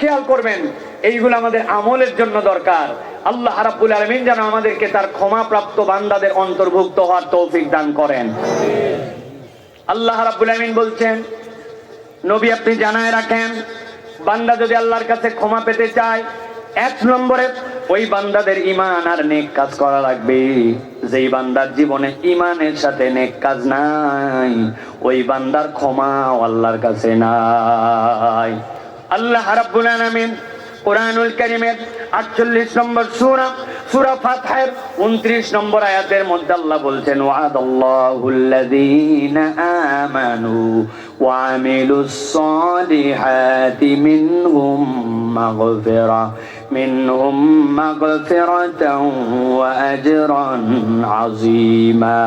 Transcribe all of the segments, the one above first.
খেয়াল করবেন, এইগুলো আমাদের আমলের জন্য দরকার। আল্লাহ রাব্বুল আলামিন যেন আমাদেরকে তার ক্ষমাপ্রাপ্ত বান্দাদের অন্তর্ভুক্ত হওয়ার তৌফিক দান করেন। আল্লাহ রাব্বুল আলামিন বলছেন, নবী আপনি জানায় রাখেন, বান্দা যদি আল্লাহর কাছে ক্ষমা পেতে চায়, এক নম্বরে ওই বান্দাদের ইমান আর নেক কাজ করা লাগবে। যেই বান্দার জীবনে ইমানের সাথে নেক কাজ নাই, ওই বান্দার ক্ষমা আল্লাহর কাছে নাই। আল্লাহ রাব্বুল আলামিন কোরআনুল কারীমের 48 নম্বর সূরা সূরা ফাতহের 29 নম্বর আয়াতের মধ্যে আল্লাহ বলছেন ওয়াদাল্লাহুল্লাযীনা আমানু ওয়া আমিলুস সালিহাতি মিনহুম মাগফিরা, মিনহুম মাগফিরাতাও ওয়া আজরান আযীমা।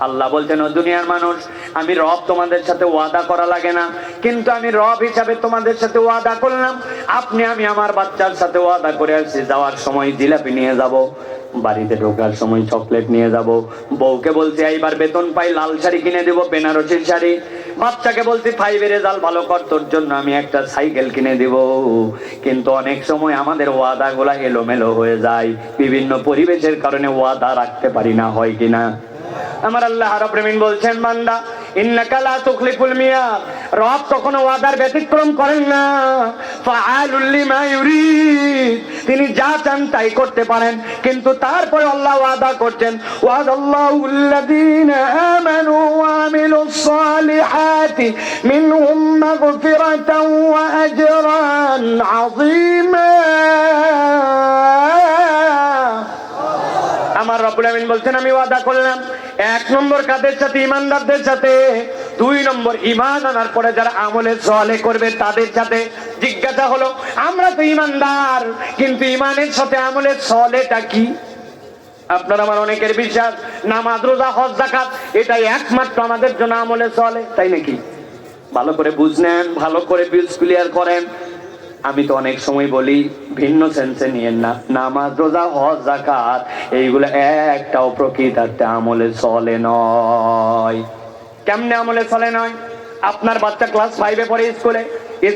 আল্লাহ বলছেন, ও দুনিয়ার মানুষ, আমি রব তোমাদের সাথে ওয়াদা করা লাগে না। কিন্তু আমি রব হিসাবে তোমাদের সাথে ওয়াদা করলাম। আপনি, আমি আমার বাচ্চার সাথে ওয়াদা করে আসছি। যাওয়ার সময় জিলাপি নিয়ে যাব, বাড়িতে ঢোকার সময় চকলেট নিয়ে যাব। বউকে বলছি, এইবার বেতন পাই, লাল শাড়ি কিনে দেবো, বেনারসির শাড়ি। বাচ্চাকে বলছি, ফাইভের রেজাল্ট ভালো কর, তোর জন্য আমি একটা সাইকেল কিনে দিব। কিন্তু অনেক সময় আমাদের ওয়াদা গুলা এলোমেলো হয়ে যায়। বিভিন্ন পরিবেশের কারণে ওয়াদা রাখতে পারি না, হয় কিনা আমার আল্লাহ রাব্বুল বলছেন, বান্দা মিয়াদ। রব কখনো ওয়াদার ব্যতিক্রম করেন না। তিনি যা চান তাই করতে পারেন। কিন্তু তারপরে আল্লাহ ওয়াদা করছেন ওয়াদাল্লাহুল্লাযীনা রব্বুল বলছেন, আমি ওয়াদা করলাম, এক নম্বর কাদের সাথে, ইমানদারদের সাথে, দুই নম্বর ইমান আনার পরে যারা আমলে সলে করবে, তাদের সাথে জিজ্ঞাসা হলো, আমরা তো ইমানদার কিন্তু ইমানের সাথে আমলে কি? আপনার আমার অনেকের বিশ্বাস, নামাজ, রোজা, হজ জাকাত এটাই একমাত্র আমাদের জন্য আমলে চলে তাই নাকি? ভালো করে বুঝলেন, ভালো করে বিলস ক্লিয়ার করেন আমি তো অনেক সময় বলি, ভিন্ন সেন্সে নিয়েন না। নামাজ, রোজা, হজ জাকাত এইগুলো একটাও প্রকৃতার্থে আমলে চলে নয়। কেমনে আমলে চলে নয়? আপনার বাচ্চা ক্লাস ফাইভে পড়ে স্কুলে,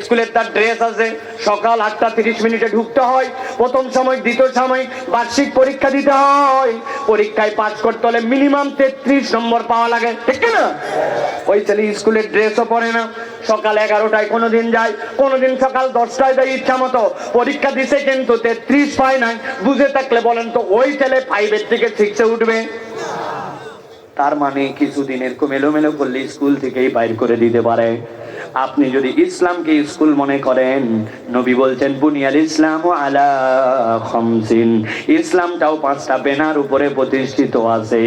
স্কুলের তার ড্রেস আছে, সকাল আটটা তিরিশ মিনিটে ঢুকতে হয়, প্রথম সময়, দ্বিতীয় সময় বার্ষিক পরীক্ষা দিতে হয়। পরীক্ষায় পাস করতে হলে মিনিমাম তেত্রিশ নম্বর পাওয়া লাগে, ঠিক না? ওই ছেলে স্কুলের ড্রেসও পরে না। সকাল এগারোটায় কোনো দিন যায় কোনো দিন সকাল দশটায় যায় ইচ্ছা মতো। পরীক্ষা দিছে কিন্তু তেত্রিশ পায় নাই। বুঝে থাকলে বলেন তো, ওই ছেলে ফাইভের থেকে সিক্সে উঠবে? তার মানে কিছুদিন এরকম এলোমেলো করলে স্কুল থেকেই বাইর করে দিতে পারে। আপনি যদি ইসলামকে স্কুল মনে করেন, নবী বলছেন বুনিয়াল ইসলাম আলা খমসিন। ইসলামটাও পাঁচটা বেনার উপরে প্রতিষ্ঠিত আছে।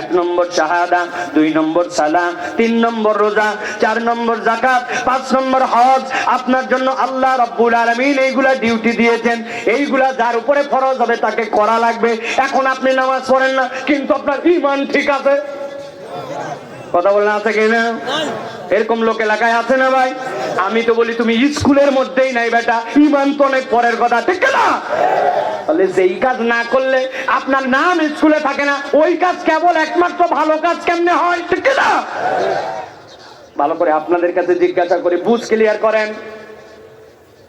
এক নম্বর শাহাদা, দুই নম্বর সালা তিন নম্বর রোজা, চার নম্বর জাকাত পাঁচ নম্বর হজ। আপনার জন্য আল্লাহ রব্বুল আলমিন এইগুলা ডিউটি দিয়েছেন। এইগুলা যার উপরে ফরজ হবে তাকে করা লাগবে। এখন আপনি নামাজ পড়েন না, কিন্তু আপনার ইমান ঠিক আছে। কথা বললেন আছে কি না এরকম লোক এলাকায় আছে না ভাই? আমি তো বলি, তুমি স্কুলের মধ্যেই নাই বেটা। ইমান তো অনেক পরের কথা, ঠিক না? তাহলে যেই কাজ না করলে আপনার নাম স্কুলে থাকে না, ওই কাজ কেবল একমাত্র ভালো কাজ কেমনে হয়, ঠিক না? ভালো করে আপনাদের কাছে জিজ্ঞাসা করে, বুঝ ক্লিয়ার করেন?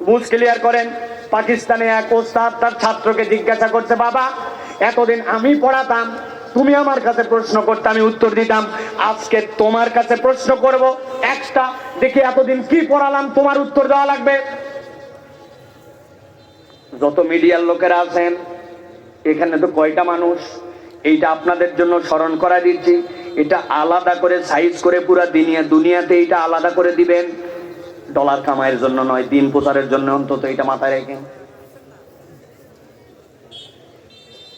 বুঝ ক্লিয়ার করেন? পাকিস্তানে এক ওস্তাদ তার ছাত্রকে জিজ্ঞাসা করছে, বাবা, এতদিন আমি পড়াতাম তুমি আমার কাছে প্রশ্ন করতে, আমি উত্তর দিতাম। আজকে তোমার কাছে প্রশ্ন করব। একটা, দেখি এতদিন কি পড়ালাম, তোমার উত্তর দেওয়া লাগবে। যত মিডিয়ার লোকেরা আছেন, এখানে তো কয়টা মানুষ, এইটা আপনাদের জন্য স্মরণ করা দিচ্ছি। এটা আলাদা করে সাইজ করে পুরা দুনিয়া, দুনিয়াতে এটা আলাদা করে দিবেন। ডলার কামাইয়ের জন্য নয়, দিন প্রচারের জন্য অন্তত এটা মাথায় রেখে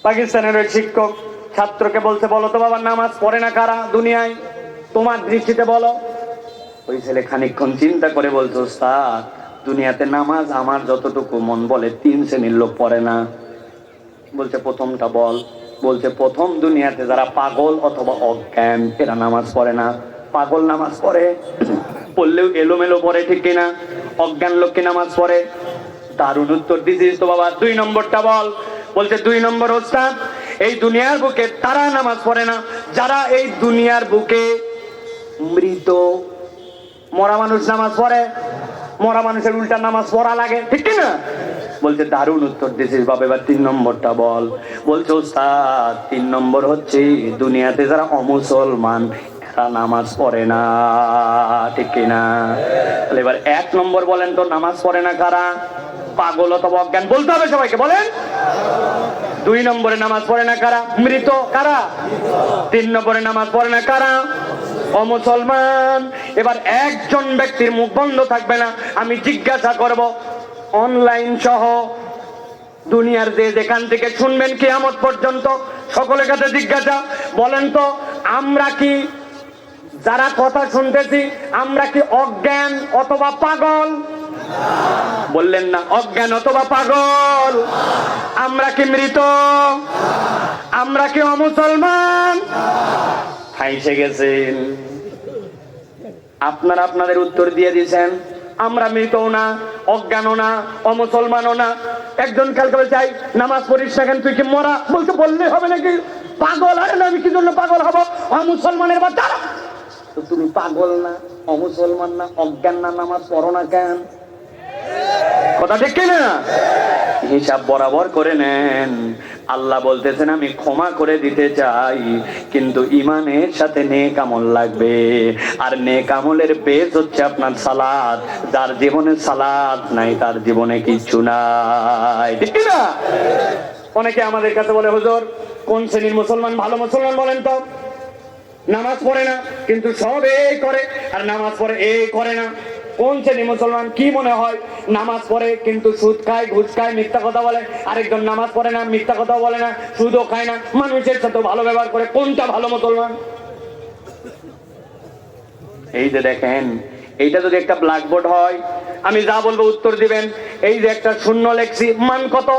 পাকিস্তানের শিক্ষক ছাত্রকে বলছে, বলো তো বাবার নামাজ পড়ে না কারা দুনিয়ায়? তোমার দৃষ্টিতে বলো। ওই ছেলে খানিকক্ষণ চিন্তা করে বলছো, ওস্তাদ, দুনিয়াতে নামাজ আমার যতটুকু মন বলে, তিন শ্রেণির লোক পড়ে না। বলছে, প্রথমটা বল। বলছে, প্রথম দুনিয়াতে যারা পাগল অথবা অজ্ঞান, এরা নামাজ পড়ে না। পাগল নামাজ পড়ে, পড়লেও এলোমেলো পড়ে, ঠিক কিনা অজ্ঞান লোককে নামাজ পড়ে। দারুণ উত্তর দিছিস তো বাবা, দুই নম্বরটা বল। বলছে, দুই নম্বর, ওস্তাদ এই দুনিয়ার বুকে তারা নামাজ পড়ে না। যারা এই দুনিয়ার বুকে মৃত, মরা মানুষ নামাজ পড়ে, মরা মানুষের উল্টা নামাজ পড়া লাগে। ঠিক না? বলছে, দারুণ উত্তর দিয়েছিস বাবা, এবার তিন নম্বরটা বল। বলছে, ওস্তাদ, তিন নম্বর হচ্ছে, দুনিয়াতে যারা অমুসলমান নামাজ পড়ে না। ঠিক কিনা তাহলে এবার এক নম্বর বলেন তো, নামাজ পড়ে না কারা? পাগল অথবা অজ্ঞান, বলতে হবে সবাইকে, বলেন। দুই নম্বরে নামাজ পড়ে না কারা? মৃত কারা? তিন নম্বরে নামাজ পড়ে না কারা? অমুসলমান এবার একজন ব্যক্তির মুখ বন্ধ থাকবে না, আমি জিজ্ঞাসা করব, অনলাইন সহ দুনিয়ার যে যেখান থেকে শুনবেন কিয়ামত পর্যন্ত, সকলের কাছে জিজ্ঞাসা, বলেন তো, আমরা কি যারা কথা শুনতেছি, আমরা কি অজ্ঞান অথবা পাগল? বললেন না অজ্ঞান অথবা পাগল। আমরা কি মৃত? আমরা কি অমুসলমান? হাইসে গেছেন। আপনারা আপনাদের উত্তর দিয়ে দিয়েছেন আমরা মৃতও না অজ্ঞানও না অমুসলমানও না। একজন কালকে বলছে "এই, নামাজ পড়িস না কেন তুই কি মরা? বলতে বললে হবে নাকি? পাগল? আরে না আমি কি জন্য পাগল হব? অমুসলমানের বাচ্চা তুমি পাগল না অমুসলমান না অজ্ঞান না নামাজ পড়ো না কেন? কথা ঠিক কিনা? হিসাব বরাবর করে নেন। আল্লাহ বলতেছেন, আমি ক্ষমা করে দিতে চাই, কিন্তু ইমানের সাথে নেক আমল লাগবে। আর নেক আমলের বেজ হচ্ছে আপনার সালাদ। যার জীবনে সালাদ নাই, তার জীবনে কিচ্ছু নাই। ঠিক না অনেকে আমাদের কাছে বলে, হুজুর, কোন শ্রেণির মুসলমান ভালো মুসলমান বলেন তো? নামাজ পড়ে না, কিন্তু সব এই করে, আর নামাজ পড়ে এই করে না। কোন শ্রেণি মুসলমান কি মনে হয়? নামাজ পড়ে কিন্তু সুদ খায়, ঘুষ খায়, মিথ্যা কথা বলে। আরেকজন নামাজ পড়ে না, মিথ্যা কথা বলে না, সুদও খায় না। মানুষের সাথে ভালো ব্যবহার করে কোনটা ভালো মুসলমান? এই যে দেখেন, এইটা যদি একটা ব্ল্যাকবোর্ড হয়, আমি যা বলব উত্তর দিবেন। এই যে একটা শূন্য লেখছি, মান কত?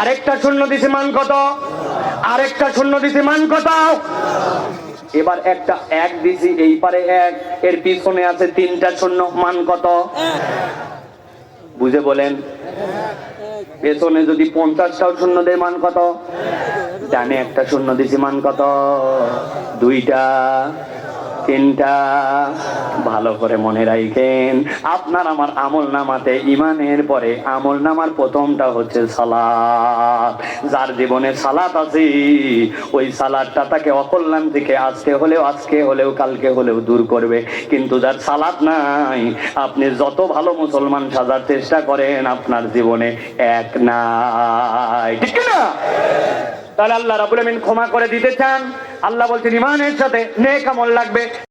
আরেকটা শূন্য দিছি, মান কত? আরেকটা শূন্য দিছি, মান কত? এবার একটা এক দিছি এই পারে এক, এর পিছনে আছে তিনটা শূন্য, মান কত? বুঝে বলেন। পেছনে যদি পঞ্চাশটাও শূন্য দেয়, মান কত? ডানে একটা শূন্য দিছি, মান কত? দুইটা। তিনটা ভালো করে মনে রাখেন। আপনার আমার আমল নামাতে ইমানের পরে আমল নামার প্রথমটা হচ্ছে সালাত। যার জীবনে সালাত আছে, ওই সালাদটা তাকে অকল্যাণ থেকে আজকে হলেও আজকে হলেও কালকে হলেও দূর করবে। কিন্তু যার সালাদ নাই, আপনি যত ভালো মুসলমান সাজার চেষ্টা করেন, আপনার জীবনে এক নাই। ঠিক না তাহলে আল্লাহ রাবুল আমিন ক্ষমা করে দিতে চান। আল্লাহ বলছেন ইমানের সাথে নেক আমল লাগবে।